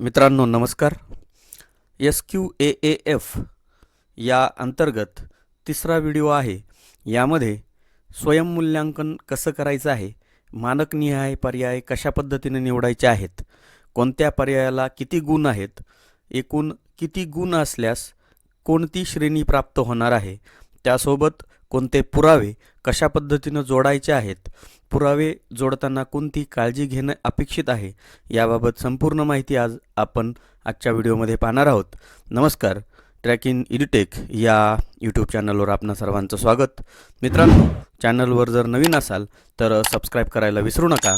मित्रांनो नमस्कार. S Q A A F या अंतर्गत तिसरा व्हिडिओ आहे. यामध्ये स्वयंमूल्यांकन कसं करायचं आहे मानकनिहाय पर्याय कशा पद्धतीने निवडायचे आहेत कोणत्या पर्यायाला किती गुण आहेत एकूण किती गुण असल्यास कोणती श्रेणी प्राप्त होणार आहे त्यासोबत कोणते पुरावे कशा पद्धतीनं जोडायचे आहेत पुरावे जोडताना कोणती काळजी घेणं अपेक्षित आहे याबाबत संपूर्ण माहिती आज आपण आजच्या व्हिडिओमध्ये पाहणार आहोत. नमस्कार ट्रॅक इन इडिटेक या यूट्यूब चॅनलवर आपणा सर्वांचं स्वागत. मित्रांनो चॅनलवर जर नवीन असाल तर सबस्क्राईब करायला विसरू नका.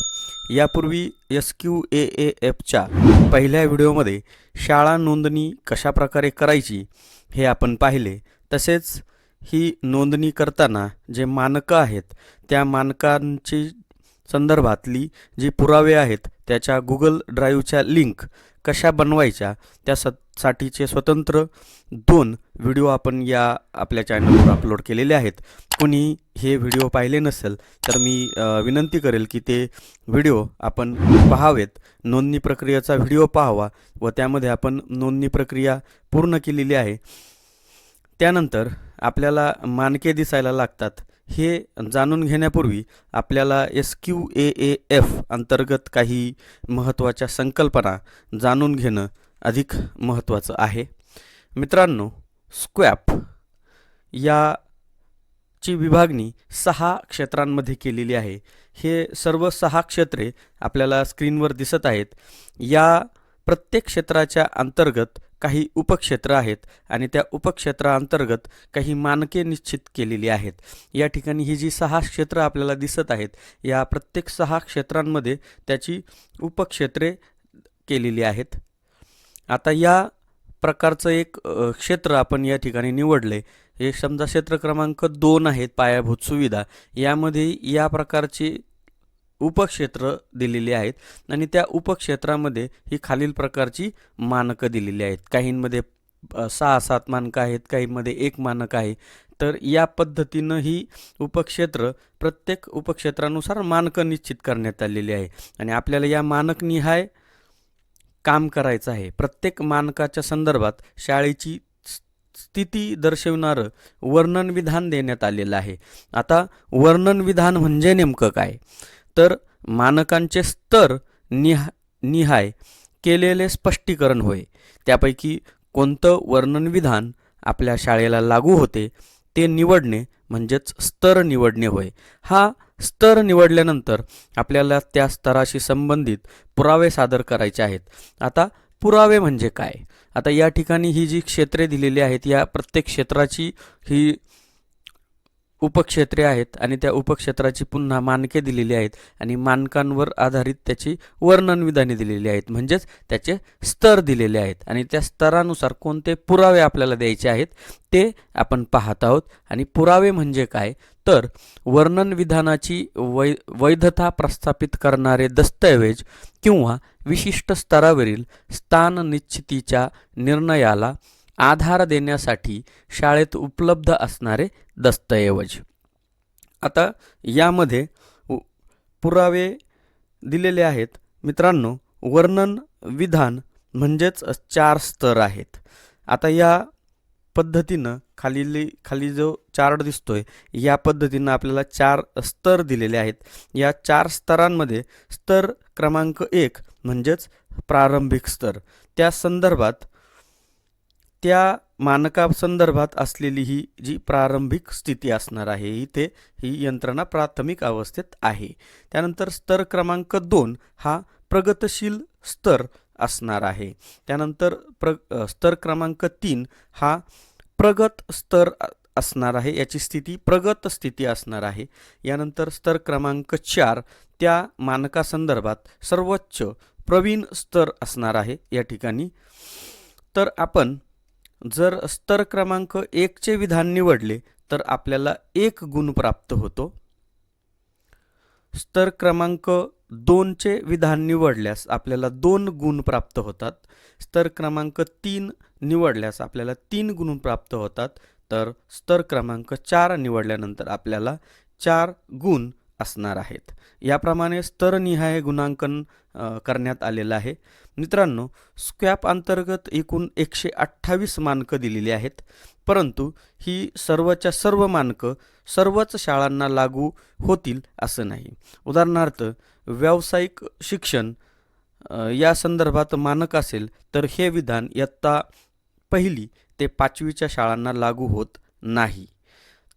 यापूर्वी एस क्यू ए ए एफच्या पहिल्या व्हिडिओमध्ये शाळा नोंदणी कशाप्रकारे करायची हे आपण पाहिले. तसेच ही नोंदणी करताना जे मानकं आहेत त्या मानकांची संदर्भातली जी पुरावे आहेत त्याच्या गुगल ड्राईव्हच्या लिंक कशा बनवायच्या त्या स साठीचे स्वतंत्र दोन व्हिडिओ आपण या आपल्या चॅनलवर अपलोड केलेले आहेत. कोणी हे व्हिडिओ पाहिले नसेल तर मी विनंती करेल की ते व्हिडिओ आपण पाहावेत. नोंदणी प्रक्रियेचा व्हिडिओ पाहावा व त्यामध्ये आपण नोंदणी प्रक्रिया पूर्ण केलेली आहे. त्यानंतर आपल्याला मानके दिसायला लागतात. हे जाणून घेण्यापूर्वी आपल्याला S Q A A F अंतर्गत काही महत्त्वाच्या संकल्पना जाणून घेणं अधिक महत्त्वाचं आहे. मित्रांनो स्क्वॅप याची विभागणी सहा क्षेत्रांमध्ये केलेली आहे. हे सर्व सहा क्षेत्रे आपल्याला स्क्रीनवर दिसत आहेत. या प्रत्येक क्षेत्राच्या अंतर्गत काही उपक्षेत्र आहेत आणि त्या उपक्षेत्राअंतर्गत काही मानके निश्चित केलेली आहेत. या ठिकाणी ही जी सहा क्षेत्र आपल्याला दिसत आहेत या प्रत्येक सहा क्षेत्रांमध्ये त्याची उपक्षेत्रे केलेली आहेत. आता या प्रकारचं एक क्षेत्र आपण या ठिकाणी निवडले. हे समजा क्षेत्र क्रमांक दोन आहेत पायाभूत सुविधा. यामध्ये या प्रकारची उपक्षेत्र दिलेली आहेत आणि त्या उपक्षेत्रामध्ये ही खालील प्रकारची मानकं दिलेली आहेत. काहींमध्ये सहा सात मानकं आहेत काहींमध्ये एक मानक आहे. तर या पद्धतीनं ही उपक्षेत्र प्रत्येक उपक्षेत्रानुसार मानकं निश्चित करण्यात आलेली आहे. आणि आपल्याला या मानकनिहाय काम करायचं आहे. प्रत्येक मानकाच्या संदर्भात शाळेची स्थिती दर्शवणारं वर्णन विधान देण्यात आलेलं आहे. आता वर्णन विधान म्हणजे नेमकं काय? तर मानकांचे स्तर निहा निहाय केलेले स्पष्टीकरण होय. त्यापैकी कोणतं वर्णन विधान आपल्या शाळेला लागू होते ते निवडणे म्हणजेच स्तर निवडणे होय. हा स्तर निवडल्यानंतर आपल्याला त्या स्तराशी संबंधित पुरावे सादर करायचे आहेत. आता पुरावे म्हणजे काय? आता या ठिकाणी ही जी क्षेत्रे दिलेली आहेत या प्रत्येक क्षेत्राची ही उपक्षेत्रे आहेत आणि त्या उपक्षेत्राची पुन्हा मानके दिलेली आहेत आणि मानकांवर आधारित त्याची वर्णनविधाने दिलेली आहेत. म्हणजेच त्याचे स्तर दिलेले आहेत. आणि त्या स्तरानुसार कोणते पुरावे आपल्याला द्यायचे आहेत ते आपण पाहत आहोत. आणि पुरावे म्हणजे काय? तर वर्णन विधानाची वै वैधता प्रस्थापित करणारे दस्तऐवज किंवा विशिष्ट स्तरावरील स्थान निश्चितीच्या निर्णयाला आधार देण्यासाठी शाळेत उपलब्ध असणारे दस्तऐवज. आता यामध्ये पुरावे दिलेले आहेत. मित्रांनो वर्णन विधान म्हणजेच चार स्तर आहेत. आता या पद्धतीनं खालीली खाली जो चार्ट दिसतोय या पद्धतीनं आपल्याला चार स्तर दिलेले आहेत. या चार स्तरांमध्ये स्तर क्रमांक एक म्हणजेच प्रारंभिक स्तर. त्या संदर्भात त्या मानकासंदर्भात असलेली ही जी प्रारंभिक स्थिती असणार आहे इथे ही यंत्रणा प्राथमिक अवस्थेत आहे. त्यानंतर स्तर क्रमांक दोन हा प्रगतशील स्तर असणार आहे. त्यानंतर प्र स्तर क्रमांक तीन हा प्रगत स्तर असणार आहे याची स्थिती प्रगत स्थिती असणार आहे. यानंतर स्तर क्रमांक चार त्या मानकासंदर्भात सर्वोच्च प्रवीण स्तर असणार आहे या ठिकाणी. तर आपण जर स्तर क्रमांक एकचे विधान निवडले तर आपल्याला एक गुण प्राप्त होतो. स्तर क्रमांक दोनचे विधान निवडल्यास आपल्याला दोन गुण प्राप्त होतात. स्तर क्रमांक तीन निवडल्यास आपल्याला तीन गुण प्राप्त होतात. तर स्तर क्रमांक चार निवडल्यानंतर आपल्याला चार गुण असणार आहेत. याप्रमाणे स्तरनिहाय गुणांकन करण्यात आलेलं आहे. मित्रांनो स्क्वॅप अंतर्गत एकूण एकशे अठ्ठावीस मानकं दिलेली आहेत. परंतु ही सर्वच्या सर्व मानकं सर्वच शाळांना लागू होतील असं नाही. उदाहरणार्थ व्यावसायिक शिक्षण या संदर्भात मानक असेल तर हे विधान इयत्ता पहिली ते पाचवीच्या शाळांना लागू होत नाही.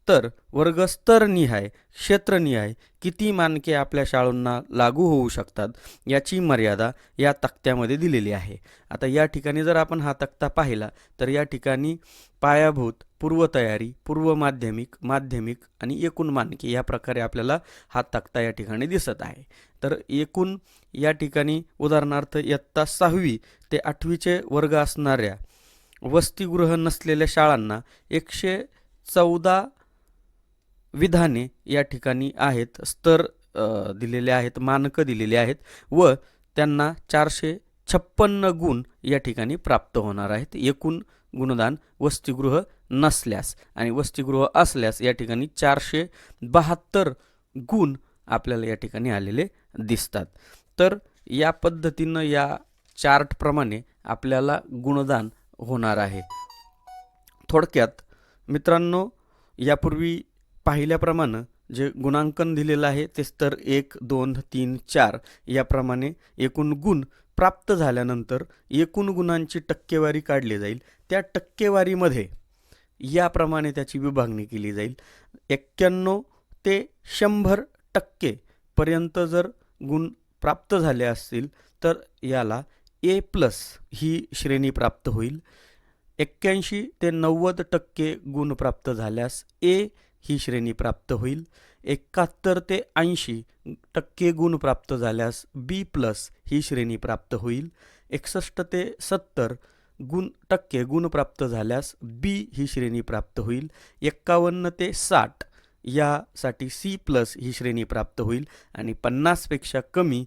तर वर्गस्तरनिहाय क्षेत्रनिहाय किती मानके आपल्या शाळांना लागू होऊ शकतात याची मर्यादा या तक्त्यामध्ये दिलेली आहे. आता या ठिकाणी जर आपण हा तक्ता पाहिला तर या ठिकाणी पायाभूत पूर्वतयारी पूर्व माध्यमिक माध्यमिक आणि एकूण मानके या प्रकारे आपल्याला हा तक्ता या ठिकाणी दिसत आहे. तर एकूण या ठिकाणी उदाहरणार्थ इयत्ता सहावी ते आठवीचे वर्ग असणाऱ्या वसतिगृह नसलेल्या शाळांना एकशे चौदा विधाने या ठिकाणी आहेत स्तर दिलेले आहेत मानकं दिलेली आहेत व त्यांना चारशे छप्पन्न गुण या ठिकाणी प्राप्त होणार आहेत. एकूण गुणदान वसतिगृह नसल्यास आणि वसतिगृह असल्यास या ठिकाणी चारशे बहात्तर गुण आपल्याला या ठिकाणी आलेले दिसतात. तर या पद्धतीनं या चार्टप्रमाणे आपल्याला गुणदान होणार आहे. थोडक्यात मित्रांनो यापूर्वी पाहिल्याप्रमाणे जे गुणांकन दिलेलं आहे ते स्तर एक दोन तीन चार याप्रमाणे एकूण गुण प्राप्त झाल्यानंतर एकूण गुणांची टक्केवारी काढली जाईल. त्या टक्केवारीमध्ये याप्रमाणे त्याची विभागणी केली जाईल. एक्क्याण्णव ते शंभर टक्केपर्यंत जर गुण प्राप्त झाले असतील तर याला ए प्लस ही श्रेणी प्राप्त होईल. एक्क्याऐंशी ते नव्वद टक्के गुण प्राप्त झाल्यास ए ही श्रेणी प्राप्त होईल. एकाहत्तर ते ऐंशी टक्के गुण प्राप्त झाल्यास बी प्लस ही श्रेणी प्राप्त होईल. एकसष्ट ते सत्तर गुण टक्के गुण प्राप्त झाल्यास बी ही श्रेणी प्राप्त होईल. एक्कावन्न ते साठ यासाठी सी प्लस ही श्रेणी प्राप्त होईल आणि पन्नासपेक्षा कमी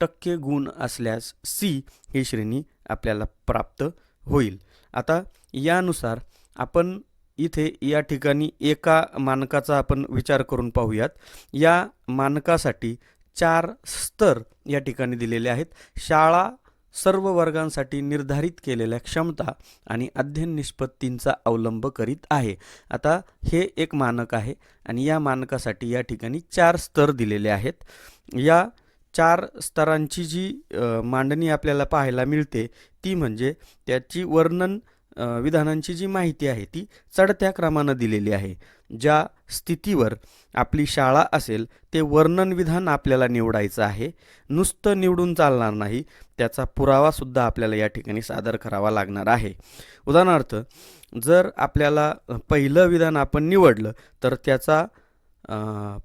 टक्के गुण असल्यास सी ही श्रेणी आपल्याला प्राप्त होईल. आता यानुसार आपण इथे या ठिकाणी एका मानकाचा आपण विचार करून पाहूयात. या मानकासाठी चार स्तर या ठिकाणी दिलेले आहेत. शाळा सर्व वर्गांसाठी निर्धारित केलेल्या क्षमता आणि अध्ययन निष्पत्तींचा अवलंब करीत आहे. आता हे एक मानक आहे आणि या मानकासाठी या ठिकाणी चार स्तर दिलेले आहेत. या चार स्तरांची जी मांडणी आपल्याला पाहायला मिळते ती म्हणजे त्याची वर्णन विधानांची जी माहिती आहे ती चढत्या क्रमानं दिलेली आहे. ज्या स्थितीवर आपली शाळा असेल ते वर्णन विधान आपल्याला निवडायचं आहे. नुसतं निवडून चालणार नाही त्याचा पुरावासुद्धा आपल्याला या ठिकाणी सादर करावा लागणार आहे. उदाहरणार्थ जर आपल्याला पहिलं विधान आपण निवडलं तर त्याचा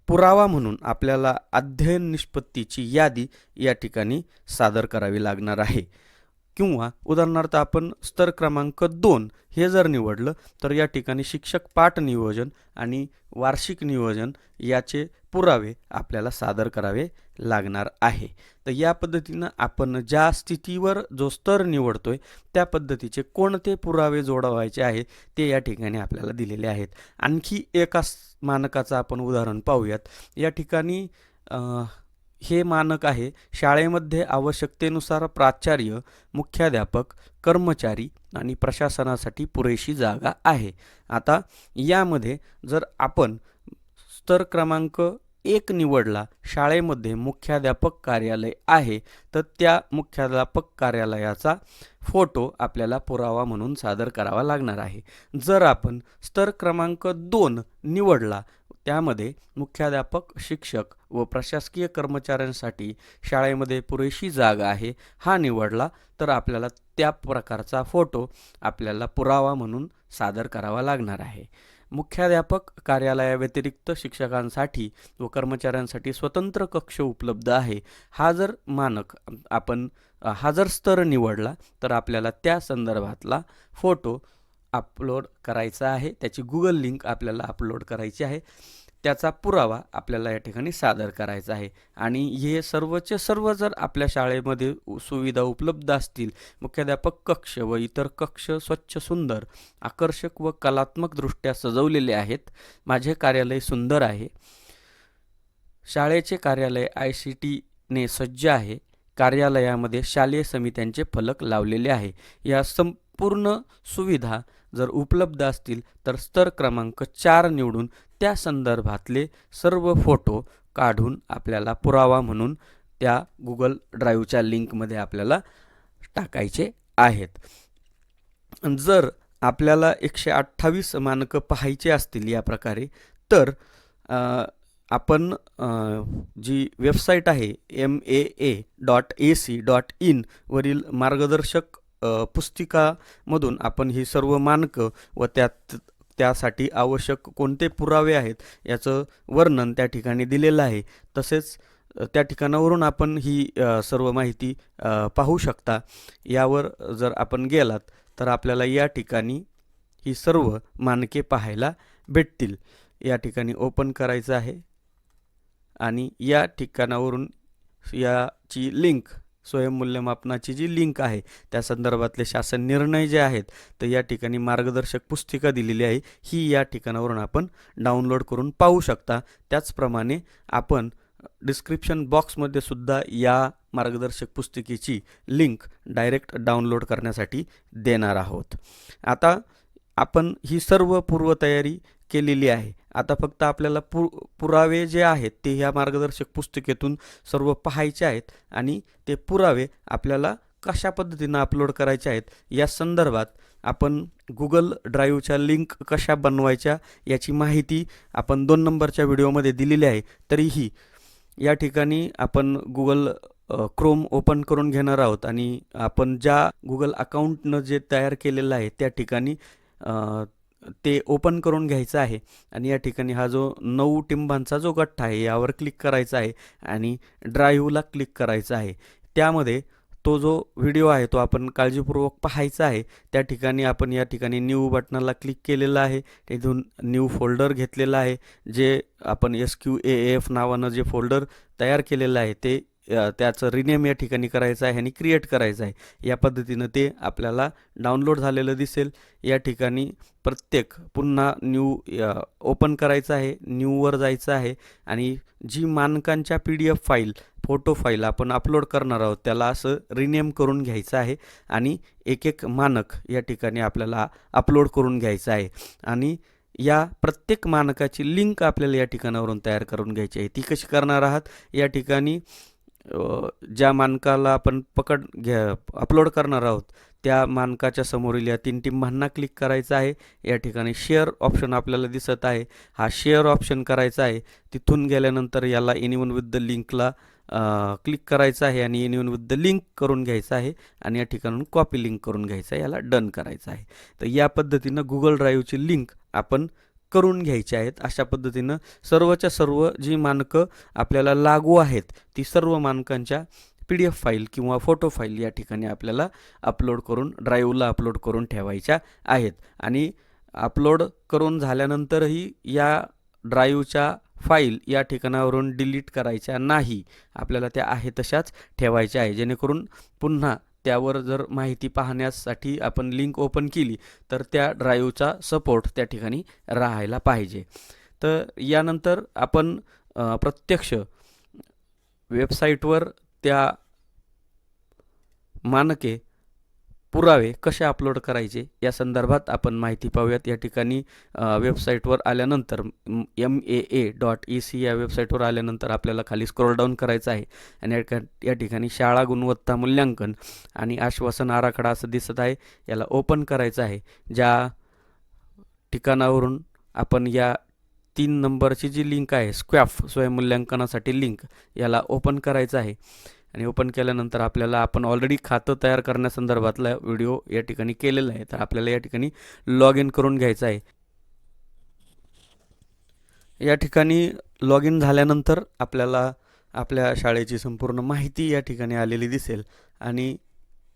पुरावा म्हणून आपल्याला अध्ययन निष्पत्तीची यादी या ठिकाणी सादर करावी लागणार आहे. किंवा उदाहरणार्थ आपण स्तर क्रमांक दोन हे जर निवडलं तर या ठिकाणी शिक्षक पाठ नियोजन आणि वार्षिक नियोजन याचे पुरावे आपल्याला सादर करावे लागणार आहे. तर या पद्धतीनं आपण ज्या स्थितीवर जो स्तर निवडतो आहे त्या पद्धतीचे कोणते पुरावे जोडवायचे आहे ते या ठिकाणी आपल्याला दिलेले आहेत. आणखी एका मानकाचं आपण उदाहरण पाहूयात. या ठिकाणी हे मानक आहे. शाळेमध्ये आवश्यकतेनुसार प्राचार्य मुख्याध्यापक कर्मचारी आणि प्रशासनासाठी पुरेशी जागा आहे. आता यामध्ये जर आपण स्तर क्रमांक एक निवडला शाळेमध्ये मुख्याध्यापक कार्यालय आहे तर त्या मुख्याध्यापक कार्यालयाचा फोटो आपल्याला पुरावा म्हणून सादर करावा लागणार आहे. जर आपण स्तर क्रमांक दोन निवडला त्यामध्ये मुख्याध्यापक शिक्षक व प्रशासकीय कर्मचाऱ्यांसाठी शाळेमध्ये पुरेशी जागा आहे हा निवडला तर आपल्याला त्या प्रकारचा फोटो आपल्याला पुरावा म्हणून सादर करावा लागणार आहे. मुख्याध्यापक कार्यालयाव्यतिरिक्त शिक्षकांसाठी व कर्मचाऱ्यांसाठी स्वतंत्र कक्ष उपलब्ध आहे. हा जर मानक आपण हा जर स्तर निवडला तर आपल्याला त्या संदर्भातला फोटो अपलोड करायचा आहे. त्याची गुगल लिंक आपल्याला अपलोड करायची आहे. त्याचा पुरावा आपल्याला या ठिकाणी सादर करायचा आहे. आणि हे सर्वचे सर्व जर आपल्या शाळेमध्ये सुविधा उपलब्ध असतील मुख्याध्यापक कक्ष व इतर कक्ष स्वच्छ सुंदर आकर्षक व कलात्मकदृष्ट्या सजवलेले आहेत. माझे कार्यालय सुंदर आहे. शाळेचे कार्यालय आय सी टीने सज्ज आहे. कार्यालयामध्ये शालेय समित्यांचे फलक लावलेले आहे. या पूर्ण सुविधा जर उपलब्ध असतील तर स्तर क्रमांक चार निवडून त्या संदर्भातले सर्व फोटो काढून आपल्याला पुरावा म्हणून त्या गुगल ड्राईव्हच्या लिंकमध्ये आपल्याला टाकायचे आहेत. जर आपल्याला एकशे अठ्ठावीस मानकं पाहायचे असतील या प्रकारे तर आपण जी वेबसाईट आहे M A A dot A C dot in वरील मार्गदर्शक पुस्तिकामधून आपण ही सर्व मानकं व त्यात त्यासाठी आवश्यक कोणते पुरावे आहेत याचं वर्णन त्या ठिकाणी दिलेलं आहे. तसेच त्या ठिकाणावरून आपण ही सर्व माहिती पाहू शकता. यावर जर आपण गेलात तर आपल्याला या ठिकाणी ही सर्व मानके पाहायला भेटतील. या ठिकाणी ओपन करायचं आहे. आणि या ठिकाणावरून याची लिंक स्वयंमूल्यमापनाची जी लिंक आहे त्या संदर्भातले शासन निर्णय जे आहेत तर या ठिकाणी मार्गदर्शक पुस्तिका दिलेली आहे. ही या ठिकाणावरून आपण डाउनलोड करून पाहू शकता. त्याचप्रमाणे आपण डिस्क्रिप्शन बॉक्समध्ये सुद्धा या मार्गदर्शक पुस्तिकेची लिंक डायरेक्ट डाउनलोड करण्यासाठी देणार आहोत. आता आपण ही सर्व पूर्वतयारी केलेली आहे. आता फक्त आपल्याला पु पुरावे जे आहेत ते ह्या मार्गदर्शक पुस्तिकेतून सर्व पाहायचे आहेत आणि ते पुरावे आपल्याला कशा पद्धतीनं अपलोड करायचे आहेत या संदर्भात आपण गुगल ड्राईव्हच्या लिंक कशा बनवायच्या याची माहिती आपण दोन नंबरच्या व्हिडिओमध्ये दिलेली आहे. तरीही या ठिकाणी आपण गुगल क्रोम ओपन करून घेणार आहोत आणि आपण ज्या गुगल अकाउंटनं जे तयार केलेलं आहे त्या ठिकाणी ते ओपन करून घ्यायचं आहे. आणि या ठिकाणी हा जो नऊ टिंबांचा जो गठ्ठा आहे यावर क्लिक करायचा आहे आणि ड्राईव्हला क्लिक करायचा आहे. त्यामध्ये तो जो व्हिडिओ आहे तो आपण काळजीपूर्वक पाहायचा आहे. त्या ठिकाणी आपण या ठिकाणी न्यू बटनाला क्लिक केलेलं आहे. तिथून न्यू फोल्डर घेतलेला आहे. जे आपण एस क्यू ए एफ नावानं जे फोल्डर तयार केलेलं आहे ते त्याचं रिनेम या ठिकाणी करायचं आहे आणि क्रिएट करायचं आहे. या पद्धतीनं ते आपल्याला डाउनलोड झालेलं दिसेल. या ठिकाणी प्रत्येक पुन्हा न्यू ओपन करायचं आहे न्यूवर जायचं आहे आणि जी मानकांच्या P D F file photo file आपण अपलोड करणार आहोत त्याला असं रिनेम करून घ्यायचं आहे आणि एक एक मानक या ठिकाणी आपल्याला अपलोड करून घ्यायचं आहे. आणि या प्रत्येक मानकाची लिंक आपल्याला या ठिकाणावरून तयार करून घ्यायची आहे. ती कशी करणार आहात? या ठिकाणी ज्या मानकाला आपण पकड घ्या अपलोड करणार आहोत त्या मानकाच्या समोरील या तीन टिंबांना क्लिक करायचं आहे. या ठिकाणी शेअर ऑप्शन आपल्याला दिसत आहे. हा शेअर ऑप्शन करायचा आहे. तिथून गेल्यानंतर याला एनिवन विथ द लिंकला क्लिक करायचं आहे आणि एनिवन विथ द लिंक करून घ्यायचं आहे आणि या ठिकाणून कॉपी लिंक करून घ्यायचं आहे. याला डन करायचं आहे. तर या पद्धतीनं गुगल ड्राईव्हची लिंक आपण करून घ्यायचे आहेत. अशा पद्धतीनं सर्वच्या सर्व जी मानकं आपल्याला लागू आहेत ती सर्व मानकांच्या पी डी एफ फाईल किंवा फोटो फाईल या ठिकाणी आपल्याला अपलोड करून ड्राईव्हला अपलोड करून ठेवायच्या आहेत. आणि अपलोड करून झाल्यानंतरही या ड्राईव्हच्या फाईल या ठिकाणावरून डिलीट करायच्या नाही. आपल्याला त्या आहे तशाच ठेवायच्या आहे. जेणेकरून पुन्हा त्यावर जर माहिती पाहण्यासाठी आपण लिंक ओपन केली तर त्या ड्राईव्हचा सपोर्ट त्या ठिकाणी राहायला पाहिजे. तर यानंतर आपण प्रत्यक्ष वेबसाईटवर त्या मानके पुरावे कसे अपलोड करायचे या संदर्भात आपण माहिती पाहूयात. या ठिकाणी वेबसाईटवर आल्यानंतर M A A dot E C या वेबसाईटवर आल्यानंतर आपल्याला खाली स्क्रोल डाऊन करायचं आहे. आणि या ठिका- या ठिकाणी शाळा गुणवत्ता मूल्यांकन आणि आश्वासन आराखडा असं दिसत आहे. याला ओपन करायचं आहे. ज्या ठिकाणावरून आपण या तीन नंबरची जी लिंक आहे स्क्वॅफ स्वयंमूल्यांकनासाठी लिंक याला ओपन करायचं आहे. आणि ओपन केल्यानंतर आपल्याला आपण ऑलरेडी खातं तयार करण्यासंदर्भातला व्हिडिओ या ठिकाणी केलेला आहे. तर आपल्याला या ठिकाणी लॉग इन करून घ्यायचं आहे. या ठिकाणी लॉग इन झाल्यानंतर आपल्याला आपल्या शाळेची संपूर्ण माहिती या ठिकाणी आलेली दिसेल. आणि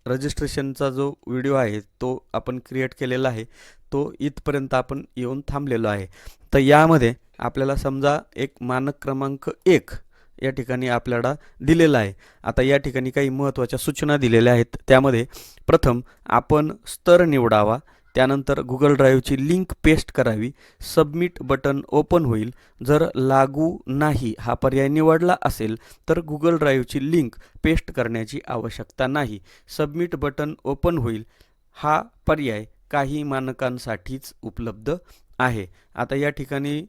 रजिस्ट्रेशनचा जो व्हिडिओ आहे तो आपण क्रिएट केलेला आहे. तो इथपर्यंत आपण येऊन थांबलेलो आहे. तर यामध्ये आपल्याला समजा एक मानक क्रमांक एक या ठिकाणी आपल्याला दिलेला आहे. आता या ठिकाणी काही महत्त्वाच्या सूचना दिलेल्या आहेत. त्यामध्ये प्रथम आपण स्तर निवडावा. त्यानंतर गुगल ड्राईव्हची लिंक पेस्ट करावी. सबमिट बटन ओपन होईल. जर लागू नाही हा पर्याय निवडला असेल तर गुगल ड्राईव्हची लिंक पेस्ट करण्याची आवश्यकता नाही. सबमिट बटन ओपन होईल. हा पर्याय काही मानकांसाठीच उपलब्ध आहे. आता या ठिकाणी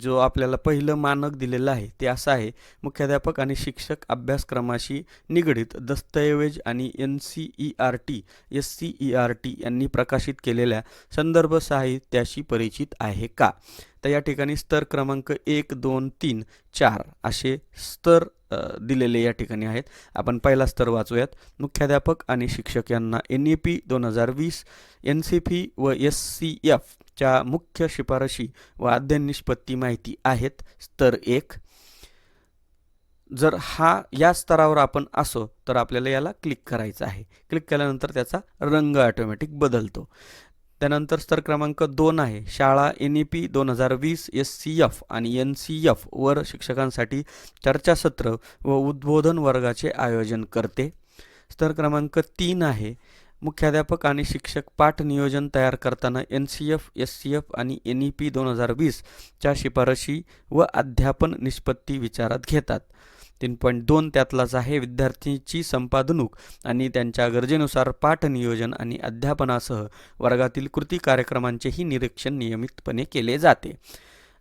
जो आपल्याला पहिलं मानक दिलेलं आहे ते असं आहे मुख्याध्यापक आणि शिक्षक अभ्यासक्रमाशी निगडीत दस्तऐवज आणि N C E R T S C E R T यांनी प्रकाशित केलेल्या संदर्भ साहित्याशी परिचित आहे का? तर या ठिकाणी स्तर क्रमांक एक दोन तीन चार असे स्तर दिलेले या ठिकाणी आहेत. आपण पहिला स्तर वाचूयात. मुख्याध्यापक आणि शिक्षक यांना एन ई पी दोन हजार वीस एन सी पी व एस सी च्या मुख्य शिफारशी व अध्ययन निष्पत्ती माहिती आहेत. स्तर एक. जर हा या स्तरावर आपण असो तर आपल्याला याला क्लिक करायचं आहे. क्लिक केल्यानंतर त्याचा रंग ऑटोमॅटिक बदलतो. त्यानंतर स्तर क्रमांक दोन आहे. शाळा एन ई पी दोन हजार वीस एस सी एफ आणि एन सी एफ वर शिक्षकांसाठी चर्चासत्र व उद्बोधन वर्गाचे आयोजन करते. स्तर क्रमांक तीन आहे. मुख्याध्यापक आणि शिक्षक पाठ नियोजन तयार करताना N C F S C F आणि एन ई पी दोन हजार वीसच्या शिफारशी व अध्यापन निष्पत्ती विचारात घेतात. तीन पॉईंट दोन त्यातलाच आहे विद्यार्थ्यांची संपादनूक आणि त्यांच्या गरजेनुसार पाठ नियोजन आणि अध्यापनासह वर्गातील कृती कार्यक्रमांचेही निरीक्षण नियमितपणे केले जाते.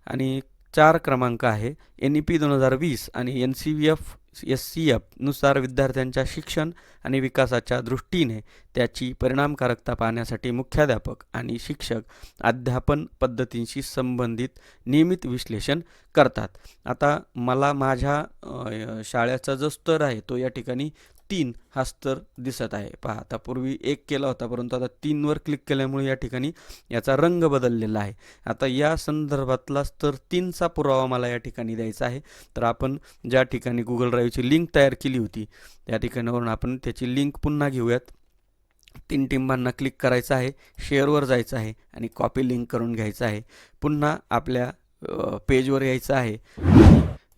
आणि चार क्रमांक आहे एन ई पी दोन हजार वीस आणि N C V F S C एफनुसार विद्यार्थ्यांच्या शिक्षण आणि विकासाच्या दृष्टीने त्याची परिणामकारकता पाहण्यासाठी मुख्याध्यापक आणि शिक्षक अध्यापन पद्धतींशी संबंधित नियमित विश्लेषण करतात. आता मला माझ्या शाळेचा जो स्तर आहे तो या ठिकाणी तीन हा स्तर दिसत आहे. पहा आता पूर्वी एक केला होता परंतु आता तीनवर क्लिक केल्यामुळे या ठिकाणी याचा रंग बदललेला आहे. आता या संदर्भातला स्तर तीनचा पुरावा मला या ठिकाणी द्यायचा आहे. तर आपण ज्या ठिकाणी गुगल ड्राईव्हची लिंक तयार केली होती त्या ठिकाणावरून आपण त्याची लिंक पुन्हा घेऊयात. तीन टिंबांना क्लिक करायचं आहे शेअरवर जायचं आहे आणि कॉपी लिंक करून घ्यायचं आहे. पुन्हा आपल्या पेजवर यायचं आहे.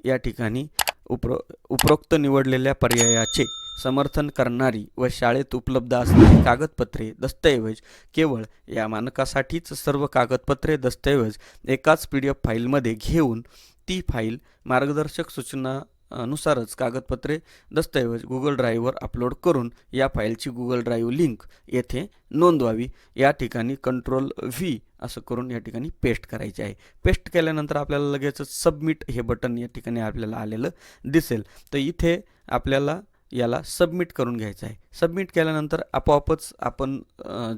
या ठिकाणी उपरो उपरोक्त निवडलेल्या पर्यायाचे समर्थन करणारी व शाळेत उपलब्ध असणारी कागदपत्रे दस्तऐवज केवळ या मानकासाठीच सर्व कागदपत्रे दस्तऐवज एकाच पी डी एफ फाईलमध्ये घेऊन ती फाईल मार्गदर्शक सूचना नुसारच कागदपत्रे दस्तऐवज गुगल ड्राईव्हवर अपलोड करून या फाईलची गुगल ड्राईव्ह लिंक येथे नोंदवावी. या ठिकाणी कंट्रोल व्ही असं करून या ठिकाणी पेस्ट करायचे आहे. पेस्ट केल्यानंतर आपल्याला लगेचच सबमिट हे बटन या ठिकाणी आपल्याला आलेलं दिसेल. तर इथे आपल्याला याला सबमिट करून घ्यायचं आहे. सबमिट केल्यानंतर आपोआपच आपण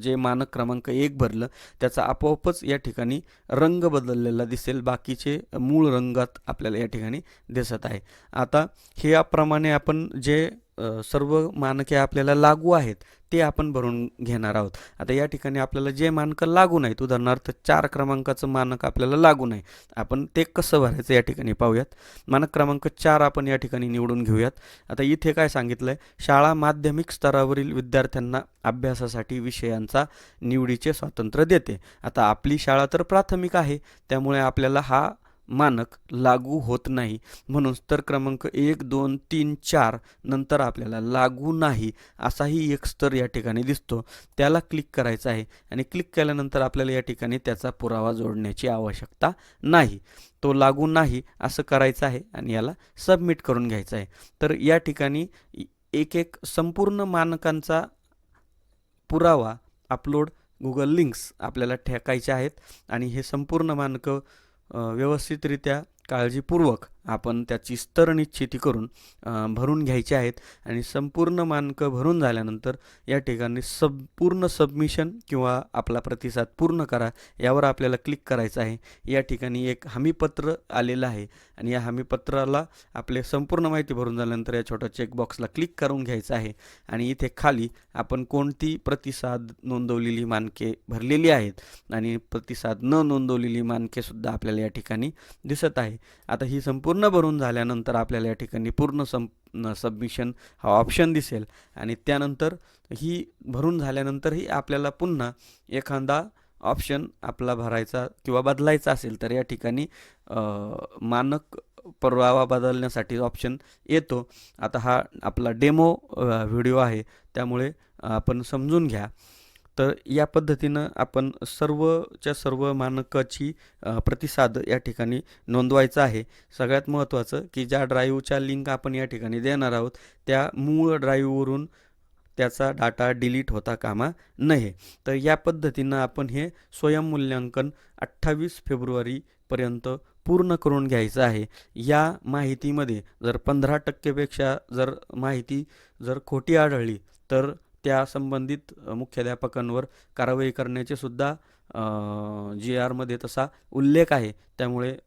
जे मानक क्रमांक एक भरलं त्याचा आपोआपच या ठिकाणी रंग बदललेला दिसेल. बाकीचे मूळ रंगात आपल्याला या ठिकाणी दिसत आहे. आता हे याप्रमाणे आपण जे सर्व मानके आपल्याला लागू आहेत ते आपण भरून घेणार आहोत. आता या ठिकाणी आपल्याला जे मानकं लागू नाहीत उदाहरणार्थ चार क्रमांकाचं मानक आपल्याला लागू नाही आपण ते कसं भरायचं या ठिकाणी पाहूयात. मानक क्रमांक चार आपण या ठिकाणी निवडून घेऊयात. आता इथे काय सांगितलं आहे शाळा माध्यमिक स्तरावरील विद्यार्थ्यांना अभ्यासासाठी विषयांचा निवडीचे स्वातंत्र्य देते. आता आपली शाळा तर प्राथमिक आहे त्यामुळे आपल्याला हा मानक लागू होत नाही. म्हणून स्तर क्रमांक एक दोन तीन चार नंतर आपल्याला लागू नाही असाही एक स्तर या ठिकाणी दिसतो. त्याला क्लिक करायचं आहे आणि क्लिक केल्यानंतर आपल्याला या ठिकाणी त्याचा पुरावा जोडण्याची आवश्यकता नाही. तो लागू नाही असं करायचं आहे आणि याला सबमिट करून घ्यायचं आहे. तर या ठिकाणी एक एक संपूर्ण मानकांचा पुरावा अपलोड गुगल लिंक्स आपल्याला ठेकायचे आहेत आणि हे संपूर्ण मानकं व्यवस्थितरित्या काळजीपूर्वक आपण त्याची स्तर निश्चिती करून भरून घ्यायचे आहेत आणि संपूर्ण मानकं भरून झाल्यानंतर या ठिकाणी संपूर्ण सबमिशन किंवा आपला प्रतिसाद पूर्ण करा यावर आपल्याला क्लिक करायचं आहे. या ठिकाणी एक हमीपत्र आलेलं आहे आणि या हमीपत्राला आपले संपूर्ण माहिती भरून झाल्यानंतर या छोट्या चेकबॉक्सला क्लिक करून घ्यायचं आहे आणि इथे खाली आपण कोणती प्रतिसाद नोंदवलेली मानके भरलेली आहेत आणि प्रतिसाद न नोंदवलेली मानकेसुद्धा आपल्याला या ठिकाणी दिसत आहे. आता ही संपूर्ण पूर्ण भरून झाल्यानंतर आपल्याला या ठिकाणी पूर्ण सं सबमिशन हा ऑप्शन दिसेल. आणि त्यानंतर ही भरून झाल्यानंतरही आपल्याला पुन्हा एखादा ऑप्शन आपला भरायचा किंवा बदलायचा असेल तर या ठिकाणी मानक परवा बदलण्यासाठी ऑप्शन येतो. आता हा आपला डेमो व्हिडिओ आहे. त्यामुळे आपण समजून घ्या. तर या पद्धतीनं आपण सर्वच्या सर्व मानकाची प्रतिसाद या ठिकाणी नोंदवायचा आहे. सगळ्यात महत्त्वाचं की ज्या ड्राईव्हच्या लिंक आपण या ठिकाणी देणार आहोत त्या मूळ ड्राईव्हवरून त्याचा डाटा डिलीट होता कामा नये. तर या पद्धतीनं आपण हे स्वयंमूल्यांकन अठ्ठावीस फेब्रुवारीपर्यंत पूर्ण करून घ्यायचं आहे. या माहितीमध्ये जर पंधरा टक्केपेक्षा जर माहिती जर खोटी आढळली तर त्या संबंधित मुख्याध्यापकांवर कारवाई करण्याचे सुद्धा जी आरमध्ये तसा उल्लेख आहे. त्यामुळे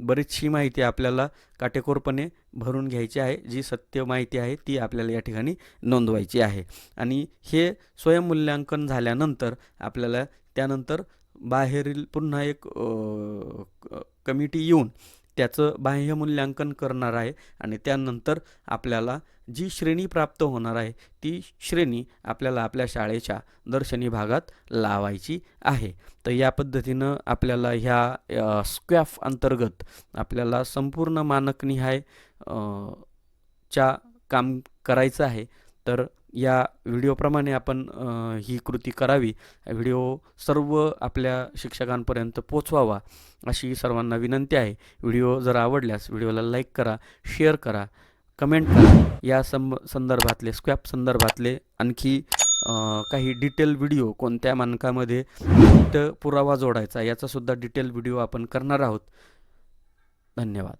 बरीचशी माहिती आपल्याला काटेकोरपणे भरून घ्यायची आहे. जी सत्य माहिती आहे ती आपल्याला या ठिकाणी नोंदवायची आहे. आणि हे स्वयंमूल्यांकन झाल्यानंतर आपल्याला त्यानंतर बाहेरील पुन्हा एक क- कमिटी येऊन त्याचं बाह्य मूल्यांकन करणार आहे आणि त्यानंतर आपल्याला जी श्रेणी प्राप्त होणार आहे ती श्रेणी आपल्याला आपल्या शाळेच्या दर्शनी भागात लावायची आहे. तर या पद्धतीनं आपल्याला ह्या स्क्वॅफ अंतर्गत आपल्याला संपूर्ण मानकनिहाय च्या काम करायचं आहे. तर या व्हिडिओप्रमाणे आपण ही कृती करावी. व्हिडिओ सर्व आपल्या शिक्षकांपर्यंत पोचवावा अशी सर्वांना विनंती आहे. व्हिडिओ जर आवडल्यास व्हिडिओला लाईक करा शेअर करा कमेंट करा. या सं संदर्भातले स्क्वॅप संदर्भातले आणखी काही डिटेल व्हिडिओ कोणत्या मानकामध्ये पुरावा जोडायचा याचासुद्धा डिटेल व्हिडिओ आपण करणार आहोत. धन्यवाद.